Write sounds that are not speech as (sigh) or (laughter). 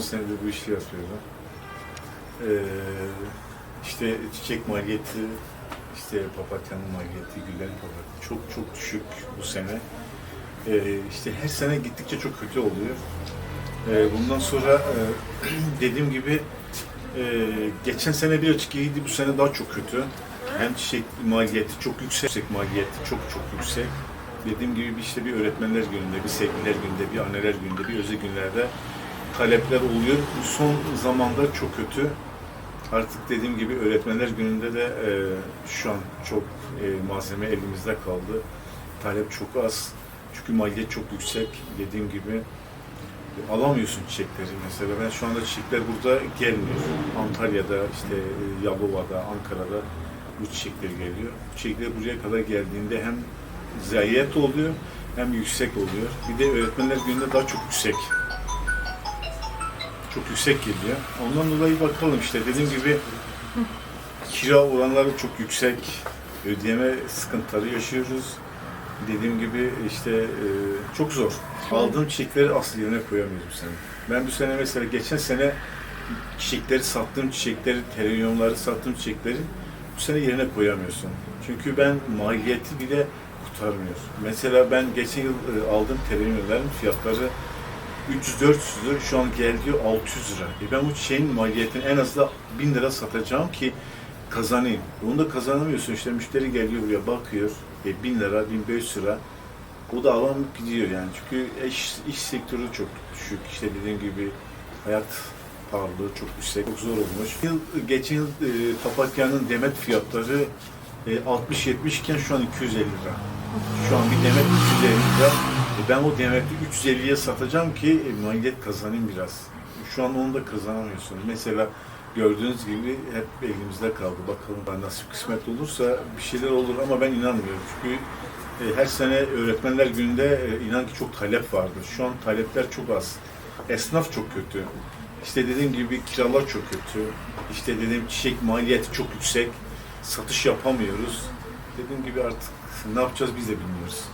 senedir bu işi yapıyorum. Ee, işte çiçek maliyeti, işte papatyanın maliyeti, güllerin papatya çok çok düşük bu sene. Ee, işte her sene gittikçe çok kötü oluyor. Ee, bundan sonra e, (clears throat) dediğim gibi e, geçen sene birazcık iyiydi, bu sene daha çok kötü. Hem çiçek maliyeti çok yüksek, çiçek maliyeti çok çok yüksek. Dediğim gibi bir işte bir öğretmenler gününde, bir sevgililer gününde, bir anneler gününde, bir özel günlerde talepler oluyor. Son zamanda çok kötü. Artık dediğim gibi öğretmenler gününde de e, şu an çok e, malzeme elimizde kaldı. Talep çok az. Çünkü maliyet çok yüksek. Dediğim gibi e, alamıyorsun çiçekleri mesela. Ben şu anda çiçekler burada gelmiyor. Antalya'da, işte e, Yalova'da, Ankara'da bu çiçekler geliyor. Bu çiçekler buraya kadar geldiğinde hem zayiat oluyor hem yüksek oluyor. Bir de öğretmenler gününde daha çok yüksek. Çok yüksek geliyor. Ondan dolayı bakalım işte dediğim gibi kira oranları çok yüksek. Ödeyeme sıkıntıları yaşıyoruz. Dediğim gibi işte e, çok zor. Aldığım çiçekleri asıl yerine koyamıyorum bu sene. Ben bu sene mesela geçen sene çiçekleri sattığım çiçekleri, televizyonları sattığım çiçekleri bu sene yerine koyamıyorsun. Çünkü ben maliyeti bile kurtarmıyor. Mesela ben geçen yıl e, aldığım televizyonların fiyatları 300-400 lira, şu an geldi 600 lira. E ben bu çiçeğin maliyetini en az da 1000 lira satacağım ki kazanayım. Bunu da kazanamıyorsun. İşte müşteri geliyor buraya bakıyor. E 1000 lira, 1500 lira. O da alamıp gidiyor yani. Çünkü iş, iş sektörü çok düşük. İşte dediğim gibi hayat pahalılığı çok yüksek, çok zor olmuş. Yıl, geçen yıl e, papatyanın demet fiyatları e, 60-70 iken şu an 250 lira. Şu an bir demet 350 lira. Ben o demeti 350'ye satacağım ki e, maliyet kazanayım biraz. Şu an onu da kazanamıyorsun. Mesela gördüğünüz gibi hep elimizde kaldı. Bakalım nasip kısmet olursa bir şeyler olur ama ben inanmıyorum. Çünkü e, her sene öğretmenler gününde e, inan ki çok talep vardı. Şu an talepler çok az. Esnaf çok kötü. İşte dediğim gibi kiralar çok kötü. İşte dediğim çiçek maliyeti çok yüksek. Satış yapamıyoruz. Dediğim gibi artık ne yapacağız biz de bilmiyoruz.